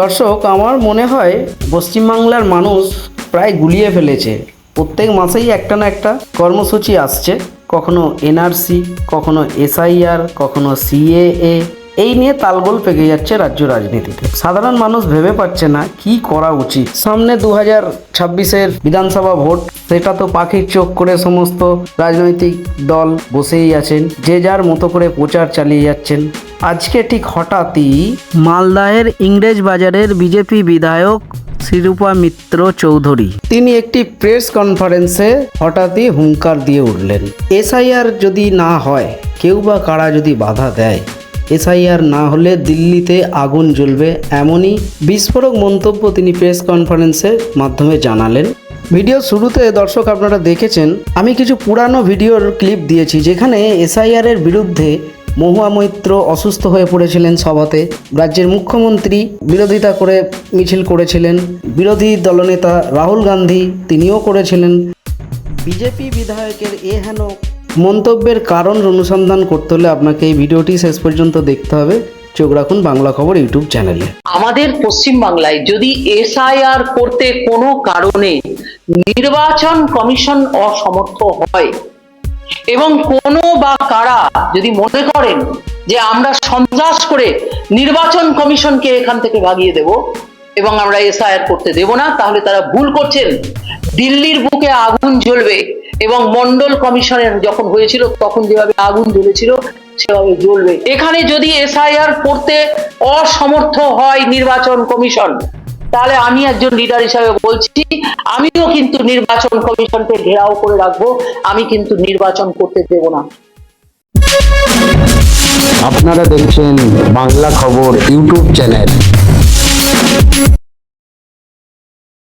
দর্শক, আমার মনে হয় পশ্চিমবাংলার মানুষ প্রায় গুলিয়ে ফেলেছে। প্রত্যেক মাসেই একটা না একটা কর্মসূচি আসছে। কখনো এনআরসি কখনো এসআইআর কখনো সিএএ এই নিয়ে তালগোল পেকে যাচ্ছে রাজ্য রাজনীতিতে। সাধারণ মানুষ ভেবে পাচ্ছে না কি করা উচিত। সামনে দু হাজার ছাব্বিশের বিধানসভা ভোট, সেটা তো পাখির চোখ করে সমস্ত রাজনৈতিক দল বসেই আছেন। যে যার মতো করে প্রচার চালিয়ে যাচ্ছেন। আজকে ঠিক হঠাৎই মালদাহের ইংরেজ বাজারের বিজেপি বিধায়ক শিরূপা মিত্র চৌধুরী। তিনি একটি প্রেস কনফারেন্সে হঠাৎই হুঙ্কার দিয়ে উঠলেন। এসআইআর যদি না হয়, কেউ বা কারা যদি বাধা দেয়? এসআইআর না হলে দিল্লিতে আগুন জ্বলবে এমনই বিস্ফোরক মন্তব্য তিনি প্রেস কনফারেন্সের মাধ্যমে জানালেন। ভিডিও শুরুতে দর্শক আপনারা দেখেছেন, আমি কিছু পুরানো ভিডিওর ক্লিপ দিয়েছি, যেখানে এসআইআর এর বিরুদ্ধে মহুয়া মৈত্র অসুস্থ হয়ে পড়েছিলেন সভাতে। রাজ্যের মুখ্যমন্ত্রী বিরোধিতা করে মিছিল করেছিলেন। বিরোধী দলনেতা রাহুল গান্ধী তিনিও করেছিলেন। বিজেপি বিধায়কের এ হেন মন্তব্যের কারণ অনুসন্ধান করতে হলে আপনাকে এই ভিডিওটি শেষ পর্যন্ত দেখতে হবে। চোখ রাখুন বাংলা খবর ইউটিউব চ্যানেলে। আমাদের পশ্চিম বাংলায় যদি এসআইআর করতে কোনো কারণে নির্বাচন কমিশন অসমর্থ হয় এবং কোনো বা কারা যদি মনে করেন যে আমরা সন্ত্রাস করে নির্বাচন কমিশনকে এখান থেকে ভাগিয়ে দেব এবং আমরা এসআইআর করতে দেব না, তাহলে তারা ভুল করছেন। দিল্লির বুকে আগুন জ্বলবে এবং মন্ডল কমিশনের যখন হয়েছিল তখন যেভাবে আগুন জ্বলেছিল সেভাবে জ্বলবে। এখানে যদি এসআইআর করতে অসমর্থ হয় নির্বাচন কমিশন তাহলে আমি একজন লিডার হিসাবে বলছি, আমিও কিন্তু নির্বাচন কমিশনকে ঘেরাও করে রাখব, আমি কিন্তু নির্বাচন করতে দেব না। আপনারা দেখছেন বাংলা খবর ইউটিউব চ্যানেল।